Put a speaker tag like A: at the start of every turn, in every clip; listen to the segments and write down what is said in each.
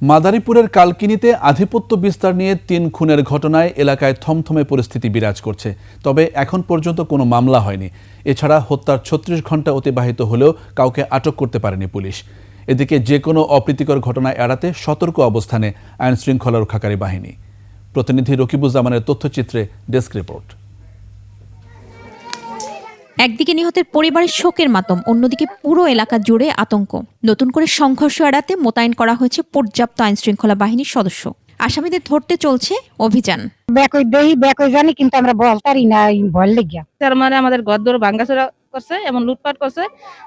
A: মাদারীপুরের কালকিনিতে আধিপত্য বিস্তার নিয়ে তিন খুনের ঘটনায় এলাকায় থমথমে পরিস্থিতি বিরাজ করছে। তবে এখন পর্যন্ত কোনো মামলা হয়নি। এছাড়া হত্যার ছত্রিশ ঘণ্টা অতিবাহিত হলেও কাউকে আটক করতে পারেনি পুলিশ। এদিকে যে কোনো অপ্রীতিকর ঘটনা এড়াতে সতর্ক অবস্থানে আইনশৃঙ্খলা রক্ষাকারী বাহিনী। প্রতিনিধি রকিবুজ্জামানের তথ্যচিত্রে ডেস্ক রিপোর্ট।
B: একদিকে নিহতের পরিবারের শোকের মাতম অন্যদিকে পুরো এলাকা জুড়ে আতঙ্ক। নতুন করে সংঘর্ষ এড়াতে মোতায়েন করা হয়েছে পর্যাপ্ত আইন শৃঙ্খলা বাহিনীর সদস্য। আসামিদের ধরতে চলছে অভিযান।
C: ব্যাকই দেই ব্যাকই জানি কিন্তু আমরা বলতারি না এই ভয় লেগিয়া।
D: তার মানে আমাদের ঘর ভাঙ্গাচোরা করছে এমন লুটপাট করছে।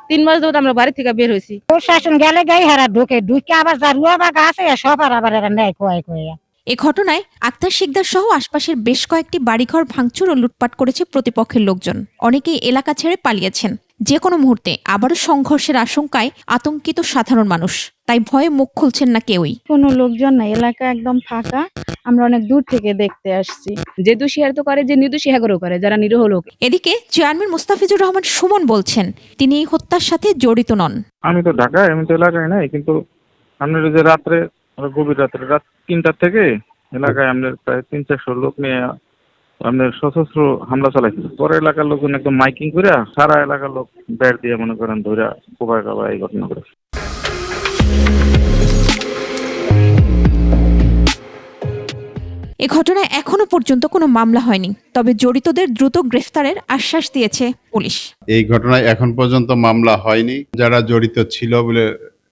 D: তিন মাস ধরে আমরা বাড়ি থেকে বের হয়েছি।
C: প্রশাসন গেলে গাই হারা ঢুকে ঢুকে আবার জারুয়া বা গাছে সব আর আবার এরা নেয় কয় কয়া
B: এ ঘটনায় আক্তার শিকদার সহ আশপাশের বেশ কয়েকটি বাড়িঘর ভাঙচুর ও লুটপাট করেছে প্রতিপক্ষের লোকজন। অনেকেই এলাকা ছেড়ে পালিয়েছেন। যে কোনো মুহূর্তে আবারও সংঘর্ষের আশঙ্কায় আতঙ্কিত সাধারণ মানুষ। তাই ভয়ে মুখ খুলছেন না কেউই।
E: কোনো লোকজন নাই এলাকা একদম ফাঁকা। আমরা অনেক দূর থেকে দেখতে আসছি।
D: যে দোষী তো করে যে নির্দোষী হ্যাগরও করে যারা নিরীহ লোক।
B: এদিকে চেয়ারম্যান মুস্তাফিজুর রহমান সুমন বলছেন তিনি এই হত্যার সাথে জড়িত নন।
F: আমি তো ঢাকায় আমি তো এলাকায় নাই কিন্তু আপনার যে রাত্রে আমরা গভীর রাত্রে রাত তিনটার থেকে এলাকায় আমাদের প্রায় তিন চারশো লোক নিয়ে আপনার সশস্ত্র হামলা চালাইছিল। পরে এলাকার লোকজন একদম মাইকিং করে সারা এলাকার লোক ব্যাট দিয়ে মনে করেন ধরে কোপায় কাবায় এই ঘটনা করেছে
B: এ ঘটনায় এখনও পর্যন্ত কোনো মামলা হয়নি তবে জড়িতদের দ্রুত গ্রেফতারের আশ্বাস দিয়েছে পুলিশ।
G: এই ঘটনায় এখন পর্যন্ত মামলা হয়নি। যারা জড়িত ছিল বলে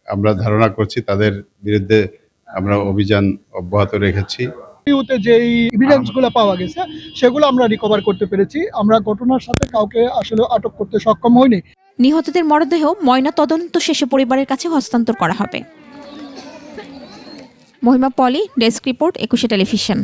G: আমরা ধারণা করছি তাদের বিরুদ্ধে আমরা অভিযান অব্যাহত রেখেছি।
H: ভিউতে যে এভিডেন্সগুলো পাওয়া গেছে সেগুলো আমরা রিকভার করতে পেরেছি। আমরা ঘটনার সাথে কাউকে আসলে আটক করতে সক্ষম হইনি।
B: নিহতদের মরদেহ ময়না তদন্ত শেষে পরিবারের কাছে হস্তান্তর করা হবে। Mahima Poli desk report Ekushey television.